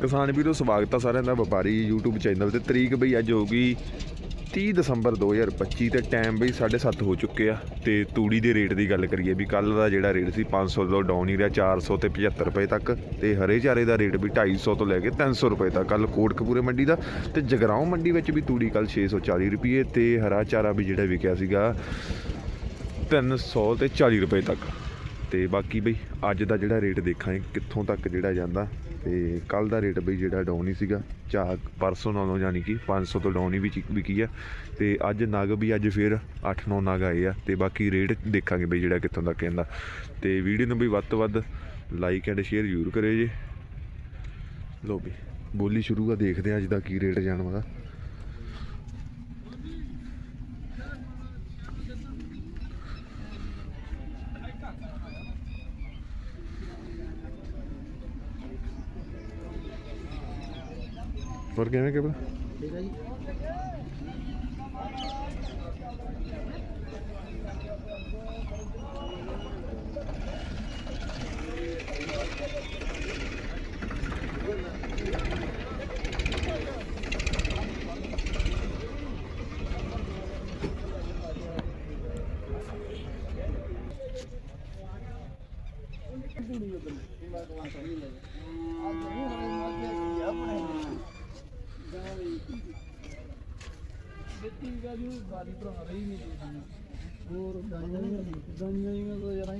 ਕਿਸਾਨ ਵੀਰੋ, ਸਵਾਗਤ ਆ ਸਾਰਿਆਂ ਦਾ ਵਪਾਰੀ YouTube ਚੈਨਲ ਤੇ। ਤਰੀਕ ਬਈ ਅੱਜ ਹੋਊਗੀ 30 ਦਸੰਬਰ 2025 ਤੇ ਟਾਈਮ ਬਈ 7:30 ਹੋ ਚੁੱਕੇ ਆ। ਤੇ ਤੂੜੀ ਦੇ ਰੇਟ ਦੀ ਗੱਲ ਕਰੀਏ ਵੀ ਕੱਲ ਦਾ ਜਿਹੜਾ ਰੇਟ ਸੀ 500 ਤੋਂ ਡਾਊਨ ਹੀ ਰਿਹਾ 400 ਤੇ 75 ਰੁਪਏ ਤੱਕ। ਤੇ ਹਰੇ ਚਾਰੇ ਦਾ ਰੇਟ ਵੀ 250 ਤੋਂ ਲੈ ਕੇ 300 ਰੁਪਏ ਤੱਕ। ਕੱਲ ਕੋਟਕਪੂਰੇ ਮੰਡੀ ਦਾ ਤੇ ਜਗਰਾਉਂ ਮੰਡੀ ਵਿੱਚ ਵੀ ਤੂੜੀ ਕੱਲ 640 ਰੁਪਏ ਤੇ ਹਰਾ ਚਾਰਾ ਵੀ ਜਿਹੜਾ ਵਿਕਿਆ ਸੀਗਾ 300 ਤੇ 40 ਰੁਪਏ ਤੱਕ। ਤੇ ਬਾਕੀ ਬਈ, ਅੱਜ ਦਾ ਜਿਹੜਾ ਰੇਟ ਦੇਖਾਂਗੇ, ਕਿੱਥੋਂ ਤੱਕ ਜਿਹੜਾ ਜਾਂਦਾ, ਤੇ ਕੱਲ ਦਾ ਰੇਟ ਬਈ ਜਿਹੜਾ ਡਾਊਨ ਹੀ ਸੀਗਾ ਚਾਹ ਪਰਸੋਂ ਨਾਲੋਂ ਯਾਨੀ ਕਿ 500 ਤੋਂ ਡਾਊਨ ਹੀ ਵਿਕੀ ਆ, ਤੇ ਅੱਜ ਨਗ ਵੀ ਅੱਜ ਫਿਰ 8-9 ਨਗ ਆਏ ਆ, ਤੇ ਬਾਕੀ ਰੇਟ ਦੇਖਾਂਗੇ ਬਈ ਜਿਹੜਾ ਕਿੱਥੋਂ ਤੱਕ ਜਾਂਦਾ। ਤੇ ਵੀਡੀਓ ਨੂੰ ਵੀ ਵੱਧ ਤੋਂ ਵੱਧ ਲਾਈਕ ਐਂਡ ਸ਼ੇਅਰ ਜ਼ਰੂਰ ਕਰਿਓ ਜੀ। ਲੋ ਵੀ ਬੋਲੀ ਸ਼ੁਰੂ ਆ, ਦੇਖਦੇ ਆ ਅੱਜ ਦਾ ਕੀ ਰੇਟ ਜਾਣ ਵਾਲਾ। ਹੋਰ ਕਿਵੇਂ ਕਿ ਠੀਕ ਹੈ ਜੀ। ਮਿੱਟੀ ਦਾ ਜੋ ਬਾਦੀ ਭਰਾ ਰਹੀ ਨਹੀਂ ਦੇ ਹੋਰ ਦਾਈਆਂ ਦਾਈਆਂ ਹੀ ਤਾਂ ਜਰਾ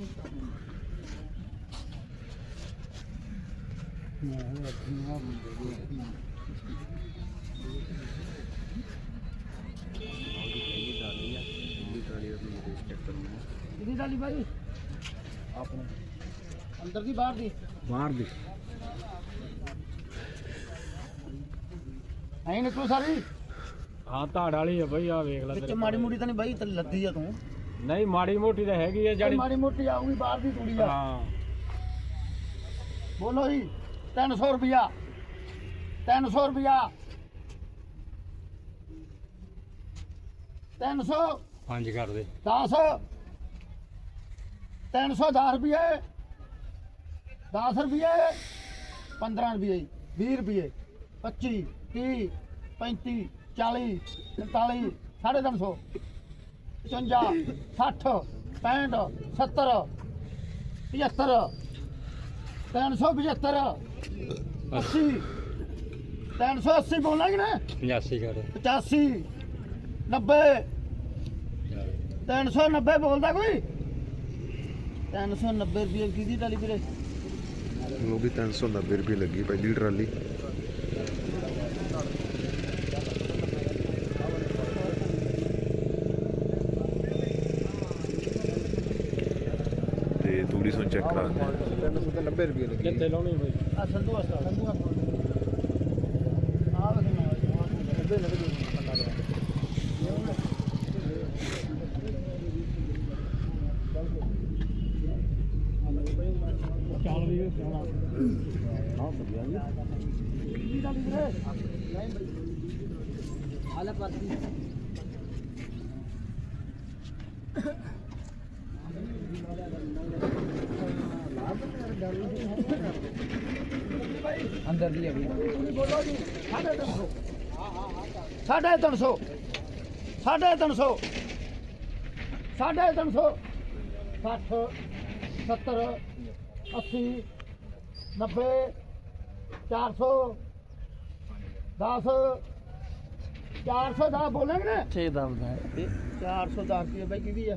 ਹੀ ਧਾੜ ਵਾਲੀ ਆ ਬਈ ਆ ਵੇਖ ਲੈ ਵਿੱਚ ਮਾੜੀ ਮੋਟੀ ਤਾਂ ਨਹੀਂ ਬਾਈ ਤੇ ਲੱਦੀ ਆ ਤੂੰ। ਨਹੀਂ ਮਾੜੀ ਮੋਟੀ ਤਾਂ ਹੈਗੀ ਆ ਜਿਹੜੀ ਜਿਹੜੀ ਮਾੜੀ ਮੋਟੀ ਆਊਗੀ ਬਾਹਰ ਦੀ ਤੂੜੀ ਆ। ਹਾਂ। ਬੋਲੋ ਜੀ 300 ਰੁਪਿਆ 300 ਰੁਪਿਆ 300 ਪੰਜ ਕਰ ਦੇ। 10 310 ਰੁਪਏ। 10 ਰੁਪਏ। 15 ਰੁਪਏ। 20 ਰੁਪਏ। 25 30 35 40 45 350 55 60 65 70 75 375 80 380 ਬੋਲਾਂਗੇ ਨਾ 85 ਕਰ। 85 90 390 ਬੋਲਦਾ ਕੋਈ? 390 ਰੁਪਏ ਕਿਹਦੀ ਟਾਲੀ ਵੀਰੇ? ਉਹ ਵੀ 390 ਰੁਪਏ ਲੱਗੀ ਪਹਿਲੀ ਟਰਾਲੀ। ਤੇ ਤੂੜੀ ਸੁਣ ਚੈੱਕ ਕਰਾ ਦਿੰਦੇ ਹਾਂ। ਕਿੱਥੇ ਲਾਉਣੀ ਬਈ ਆ ਸੰਧੂ ਹਸਪਤਾਲ ਸੰਧੂ ਹਸਪਤਾਲ ਆ ਵੇਖ ਨਾ ਅੱਧੇ ਲੱਗ ਚੱਲ ਵੀ ਸੋਣਾ ਹਾਂ ਵਧੀਆ ਜੀ ਕਿਹਦੀ ਟਾਲੀ ਵੀਰੇ ਨਹੀਂ ਬਈ ਹਾਲੇ ਪਾਤੀ ਦੀ ਅਭੀ ਬੋਲੋ ਜੀ 350 ਸਾਢੇ ਤਿੰਨ ਸੌ। ਸਾਢੇ ਤਿੰਨ ਸੌ। ਸਾਢੇ ਤਿੰਨ ਸੌ। 60 70 80 90 400 10 410 ਬੋਲਾਂਗੇ ਨਾ? 6 ਦਮਦਾ 410 ਰੁਪਏ ਬਾਈ ਕਿਹਦੀ ਆ?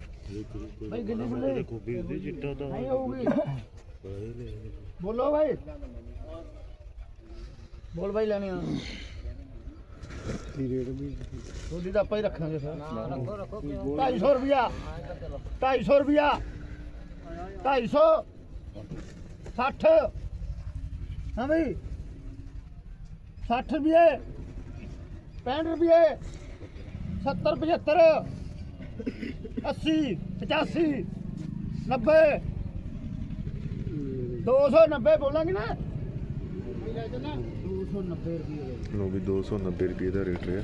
ਗੱਡੀ ਬੁੱਲੇ ਗੋਭੀ ਦੇ ਚਿੱਟਾ ਦਾ ਨਹੀਂ ਹੋਊਗੀ ਬੋਲੋ ਬਾਈ। ਲੈਣੀ ਆ। ਕੀ ਰੇਟ ਵੀ ਤੁਹਾਡੀ ਤਾਂ ਆਪਾਂ ਹੀ ਰੱਖਾਂਗੇ ਫਿਰ। 250 ਰੁਪਿਆ 250 ਰੁਪਿਆ 250 60 ਹਾਂ ਬਈ। 60 ਰੁਪਏ। 65 ਰੁਪਏ। 70 75 80 85 90 290 ਬੋਲਾਂਗੇ ਨਾ। 290 ਰੁਪਏ ਲੋ ਵੀ 290 ਰੁਪਏ ਦਾ ਰੇਟ ਰਿਹਾ।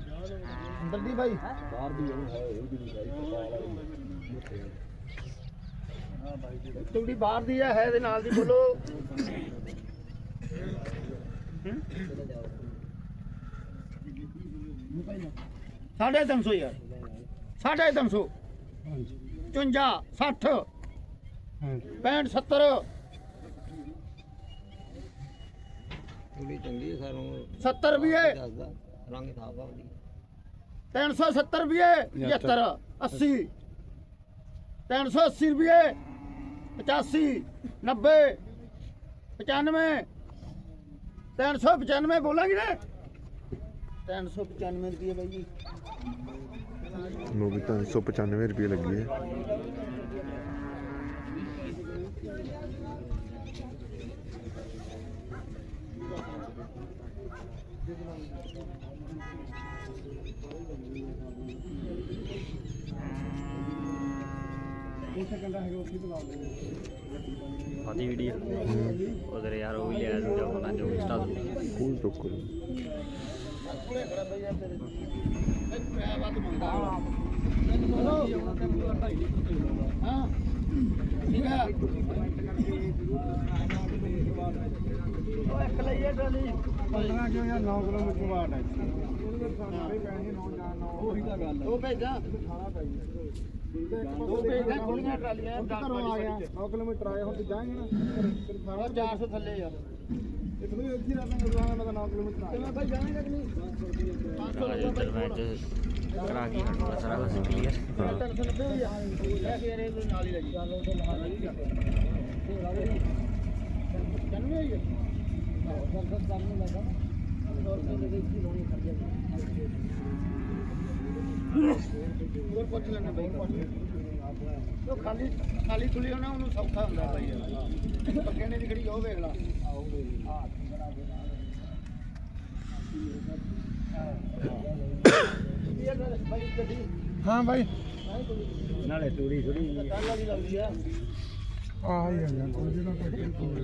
ਅੰਦਰ ਦੀ ਬਾਈ ਬਾਹਰ ਦੀ ਤੁਹਾਡੀ ਬਾਹਰ ਦੀ ਹੈ ਹੈ ਇਹਦੇ ਨਾਲ ਦੀ ਬੋਲੋ। ਸਾਢੇ ਤਿੰਨ ਸੌ ਯਾਰ। ਸਾਢੇ ਤਿੰਨ ਸੌ। 54 60 65 70 ਥੋੜੀ ਚੰਗੀ ਸਾਨੂੰ 70 ਰੁਪਏ ਦੱਸਦਾ। ਰੰਗ ਥਾਪ ਆਉਂਦੀ 370 ਰੁਪਏ 75 80 380 ਰੁਪਏ 85 90 95 395 ਬੋਲਾਂਗੇ ਨਾ 395 ਰੁਪਏ ਬਾਈ ਜੀ। ਲੋ ਵੀ 395 ਰੁਪਏ ਲੱਗੀ ਹੈ। ਆਦੀ ਵੀਡੀਓ। ਉਧਰ ਯਾਰ ਉਹ ਵੀ ਲਿਆ ਦੂਜਾ ਬਣਾ ਜੋ ਇੰਸਟਾ ਤੇ ਫੁੱਲ ਟੋਕਰ ਹਾਂ ਠੀਕ ਹੈ ਉਹ ਇੱਕ ਲਈਏ ਟਰਾਲੀ। 15 ਕਿਉਂ ਯਾਰ 9 ਕਿਲੋਮੀਟਰ ਬਾਅਦ ਹੈ। ਉਹੀ ਤਾਂ ਗੱਲ ਦੋ ਭੇਜਾਂ। ਦੋ ਭੇਜਾਂ ਖੁੱਲੀਆਂ ਟਰਾਲੀਆਂ ਘਰੋਂ ਆ। ਗਿਆ 9 ਕਿਲੋਮੀਟਰ ਆਏ ਹੁਣ ਤੇ ਜਾਏਂਗੇ ਨਾ। ਉਹ 400 ਥੱਲੇ ਆ। ਇੱਕ ਨੂੰ ਇੱਥੇ ਰਹਿਣਾ ਗੁਰਦਾਣਾ ਮੈਂ ਤਾਂ ਉਹ ਪੁੱਛ ਲੈਣਾ ਬਈ ਉਹ ਖਾਲੀ ਖਾਲੀ ਖੁੱਲੀ ਹੋਣਾ ਉਹਨੂੰ ਸੌਖਾ ਹੁੰਦਾ ਬਾਈ ਯਾਰ ਪੱਕੇ ਨੇ ਦੀ ਖੜੀ ਉਹ ਵੇਖ ਲਾ। ਹਾਂ ਬਾਈ। ਨਾਲੇ ਤੂੜੀ ਥੋੜੀ ਕੱਲ ਵਾਲੀ ਲੱਗਦੀ ਆ। ਆ ਹੀ ਜਾਂਦਾ ਕੋਈ ਜਿਹੜਾ ਕੋਈ ਪੁੱਛ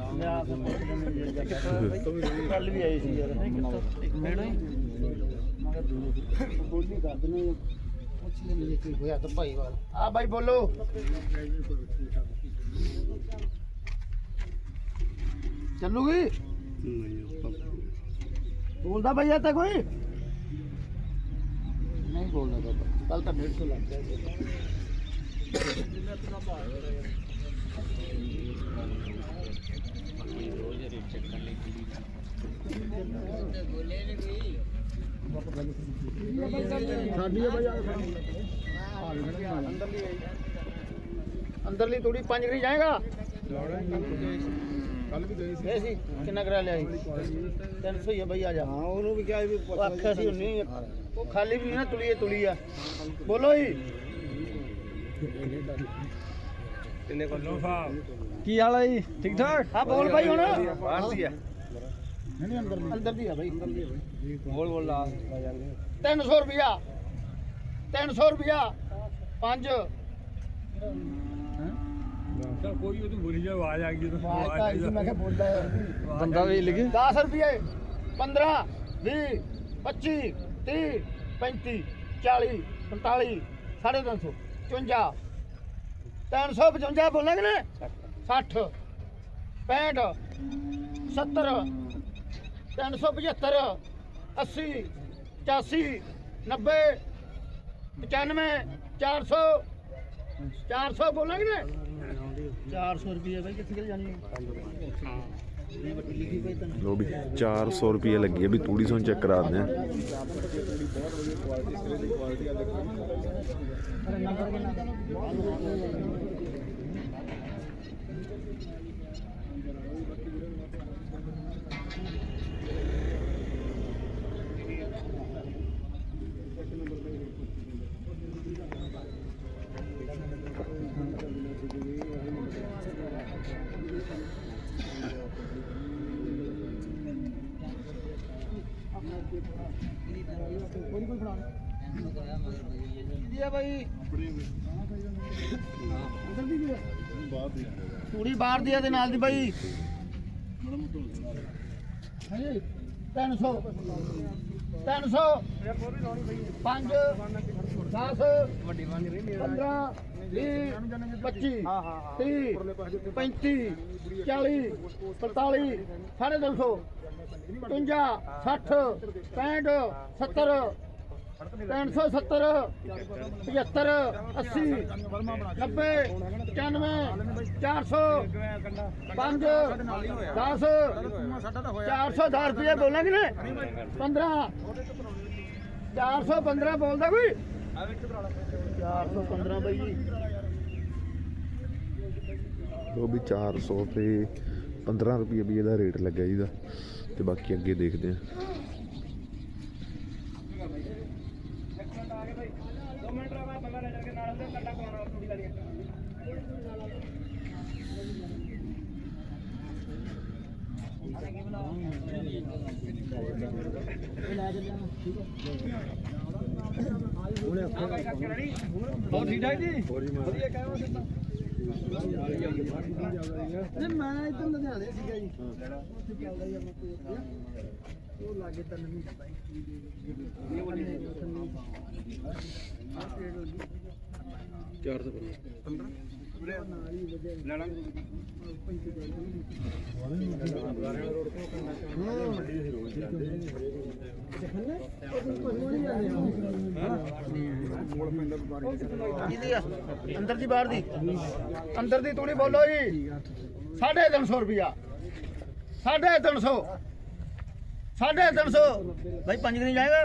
ਲੈਣੇ ਕੱਲ ਵੀ ਆਈ ਸੀ ਯਾਰ। ਇੱਕ ਮਿੰਟ ਮਗਰ ਬੋਲੀ ਕਰ ਦਨੇ ਪੁੱਛ ਲੈਣੇ ਕੀ ਹੋਇਆ ਤਾਂ ਭਾਈ ਵਾਲ ਆ ਭਾਈ ਬੋਲੋ ਚੱਲੂਗੀ? ਬੋਲਦਾ ਭਈਆ ਤਾਂ ਕੋਈ। ਨਹੀਂ ਬੋਲਦਾ ਬਾਬਾ ਕੱਲ ਤਾਂ 150 ਲੱਗ ਗਿਆ ਸਾਡੀ ਆ ਬਾਈ ਆ ਅੰਦਰਲੀ ਅੰਦਰਲੀ ਥੋੜੀ ਪੰਜ ਗਰੀ ਜਾਏਗਾ? ਕੱਲ ਵੀ ਗਏ ਸੀ। ਇਹ ਸੀ? ਕਿੰਨਾ ਕਰਾ ਲਿਆ ਸੀ 300 ਹੀ ਆ ਬਈ ਆ ਜਾ। ਹਾਂ ਉਹਨੂੰ ਵੀ ਕਿਹਾ ਵੀ ਉਹ ਆਖਿਆ ਸੀ ਉਨੀ ਉਹ ਖਾਲੀ ਵੀ ਨਹੀਂ ਨਾ ਤੁਲੀ ਤੁਲੀ ਆ। ਬੋਲੋ ਜੀ। ਕਿੰਨੇ ਕੋਲ? ਕੀ ਹਾਲ ਹੈ ਜੀ? ਠੀਕ ਠਾਕ? ਹਾਂ ਬੋਲ ਭਾਈ ਹੁਣ ਬਾਹਰ ਦੀ ਆ। ਨਹੀਂ ਅੰਦਰ ਅੰਦਰ ਦੀ ਆ ਬਈ। ਬੋਲ ਬੋਲ ਲਾ ਆ ਜਾਂਦੇ 300 ਰੁਪਿਆ 300 ਰੁਪਿਆ 5 ਚਲ ਕੋਈ ਉਹ ਤੂੰ ਬੋਲੀ ਜਾ ਆਵਾਜ਼ ਆ ਗਈ। ਮੈਂ ਕਿਹਾ ਬੋਲਦਾ ਬੰਦਾ ਵੀ ਲਿਖੇ? 10 ਰੁਪਏ। 15 20 25 30 35 40 45 350 54 355 ਬੋਲਾਂਗੇ ਨਾ 60 65 70 375 80 85 90 95 400 400 ਬੋਲਾਂਗੇ ਨੇ 400 ਰੁਪਏ ਬਾਈ ਕਿੱਥੇ ਕਿੱਥੇ ਜਾਣੀ ਹੈ ਲੋ ਵੀ 400 ਰੁਪਏ ਲੱਗੀ ਹੈ ਵੀ ਤੂੜੀ ਸੋਨ ਚੈੱਕ ਕਰਾ ਦਿੰਦੇ ਆ। ਆ ਬਾਈ? ਤੂੜੀ ਬਾਹਰ ਦੀ ਆ ਦੇ ਨਾਲ ਦੀ ਬਾਈ। ਹਾਂਜੀ 300 300 5 10 ਵੱਡੀ ਬਣ ਰਹੀ 15 20 25 30 35 40 45 ਸਾਢੇ 200 55 60 65 70 370 75 80 90 95 400 5 10 410 ਰੁਪਏ ਬੋਲਾਂਗੇ ਨੇ 15 415 ਬੋਲਦਾ ਕੋਈ? 415 ਬਾਈ ਜੀ। ਲੋ ਵੀ 400 ਤੇ 15 ਰੁਪਏ ਵੀ ਇਹਦਾ ਰੇਟ ਲੱਗਾ ਇਹਦਾ ਤੇ ਬਾਕੀ ਅੱਗੇ ਦੇਖਦੇ ਆ ਬਹੁਤ ਠੀਕ ਠਾਕ ਜੀ? ਵਧੀਆ ਕਹਿਵਾ ਸਿੱਧਾ। ਨਹੀਂ ਮੈਂ ਇਦਾਂ ਲੁਧਿਆਣੇ ਸੀਗਾ ਜੀ। ਉੱਥੇ ਚੱਲਦਾ ਹੀ ਆਪਾਂ ਕੋਈ ਉਹ ਲਾਗੇ ਤਾਂ ਨਹੀਂ ਕਿਹਦੀ ਆ ਅੰਦਰ ਦੀ ਬਾਹਰ ਦੀ। ਅੰਦਰ ਦੀ ਤੂੜੀ ਬੋਲੋ ਜੀ। 350 ਰੁਪਿਆ 350 350 ਭਾਈ ਪੰਜ ਦਿਨ ਜਾਏਗਾ?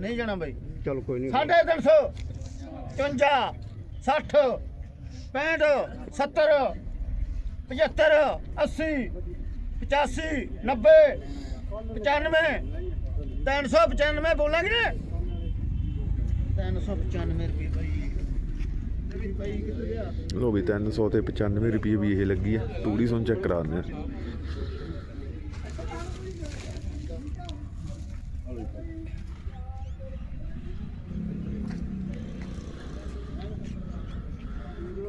ਨਹੀਂ ਜਾਣਾ ਭਾਈ ਚਲ ਕੋਈ ਨਹੀਂ। 350 55 60 65 70 75 80 85 90 95 395 ਬੋਲਾਂਗੇ ਨੇ 395 ਰੁਪਏ ਭਾਈ ਭਾਈ ਕਿੱਥੇ ਲੋ ਵੀ 300 ਤੇ 95 ਰੁਪਏ ਵੀ ਇਹ ਲੱਗੀ ਆ। ਤੂੜੀ ਸੋਨ ਚੈੱਕ ਕਰਾ ਦਿੰਦੇ ਆ ਮੈਂ ਵਿੱਚ ਮਾੜੀ ਪੂਰੀ ਤਾਂ ਨਹੀਂ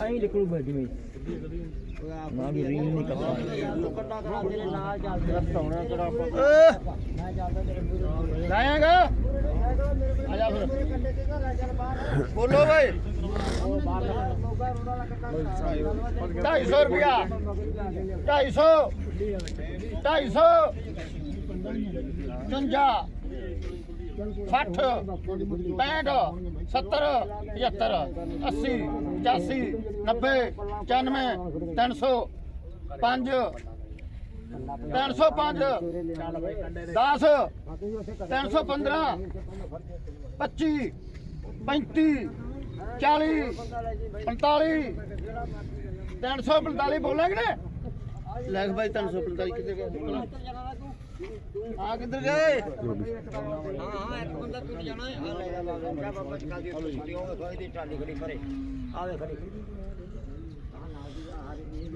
ਆਈ ਲਿਖੂ ਬੈਠੀ ਮੈਂ ਨਾ ਵੀ ਰੀਨ ਨਹੀਂ ਕਰਦਾ ਲਾਇਆਗਾ ਆ ਜਾ ਫਿਰ ਬੋਲੋ ਭਾਈ 250 ਰੁਪਿਆ 250 250 ਚੁੰਜਾ 60 65 70 75 80 85 90 95 300 5 305 10 315 25 35 40 45 345 ਬੋਲਾਂਗੇ ਨੇ ਲੈ ਭਾਈ 345 ਕਿੱਥੇ ਗਿਆ? ਆ ਕਿੱਧਰ ਗਏ? ਲਓ ਹਾਂ ਇੱਕ ਬੰਦਾ ਟੁੱਟ ਜਾਣਾ ਆ ਲੈ ਜਾ ਬਾਬਾ ਚਕਾ ਦੀ ਟਰਾਲੀ ਉਹਦੇ ਟਰਾਲੀ ਖੜੀ ਪਰੇ ਆਵੇ ਖੜੀ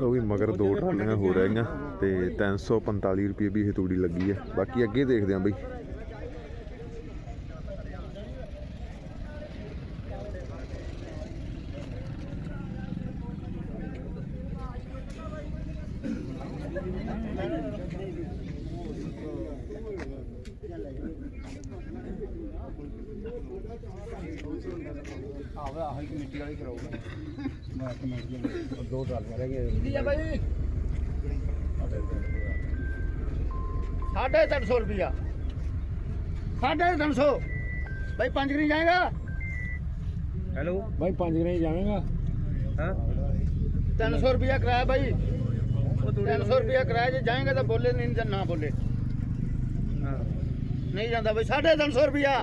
ਉਹ ਵੀ ਮਗਰ ਦੋ ਟਰਾਲੀਆਂ ਹੋ ਰਹੀਆਂ ਤੇ 345 ਰੁਪਏ ਵੀ ਇਹ ਲੱਗੀ ਹੈ। ਬਾਕੀ ਅੱਗੇ ਦੇਖਦੇ ਆਂ ਬਈ ਆਵੇ ਆਹੀ ਕਮੇਟੀ ਵਾਲੀ ਕਰਾਊਗਾ ਮੈਂ ਕਮੇਟੀ ਦੋ ਟਰਾਲੀਆਂ ਰਹਿ ਗਏ ਕੀ ਆ ਬਾਈ? ਸਾਢੇ ਤਿੰਨ ਸੌ ਰੁਪਿਆ ਸਾਢੇ ਤਿੰਨ ਸੌ। ਬਾਈ ਪੰਜ ਗਰੀ ਜਾਏਗਾ? ਹੈਲੋ? ਭਾਈ ਪੰਜ ਗਰੇ ਜਾਵੇਂਗਾ। ਹਾਂ? 300 ਰੁਪਿਆ ਕਿਰਾਇਆ ਬਾਈ। 300 ਰੁਪਿਆ ਕਿਰਾਇਆ ਜੇ ਜਾਏਗਾ ਤਾਂ ਬੋਲੇ ਨਹੀਂ ਤਾਂ ਨਾ ਬੋਲੇ। ਨਹੀਂ ਜਾਂਦਾ ਬਾਈ ਸਾਢੇ ਤਿੰਨ ਸੌ ਰੁਪਿਆ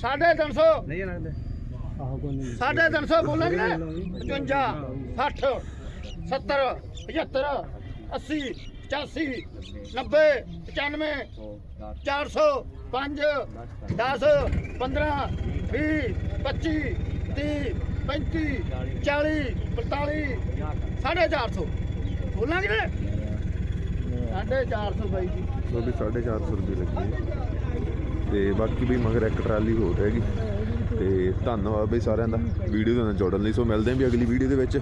ਸਾਢੇ ਤਿੰਨ ਸੌ। ਨਹੀਂ ਨਹੀਂ ਸਾਢੇ ਤਿੰਨ ਸੌ ਬੋਲਾਂਗੇ। ਨਾ 55 60 70 75 80 85 90 95 400 5 10 15 20 25 30 35 40 45 ਸਾਢੇ 400 ਬੋਲਾਂਗੇ ਨਾ? ਸਾਢੇ 400 ਬਾਈ ਜੀ। ਤੁਹਾਡੀ 450 ਰੁਪਏ ਲੱਗੀ ਹੈ। ਤੇ ਬਾਕੀ ਵੀ ਮਗਰ ਇੱਕ ਟਰਾਲੀ ਹੋਰ ਹੈਗੀ। ਤੇ ਧੰਨਵਾਦ ਬਈ ਸਾਰਿਆਂ ਦਾ। ਵੀਡੀਓ ਦੇ ਨਾਲ ਜੋੜਨ ਲਈ। ਸੋ ਮਿਲਦੇ ਆਂ ਵੀ ਅਗਲੀ ਵੀਡੀਓ ਦੇ ਵਿੱਚ।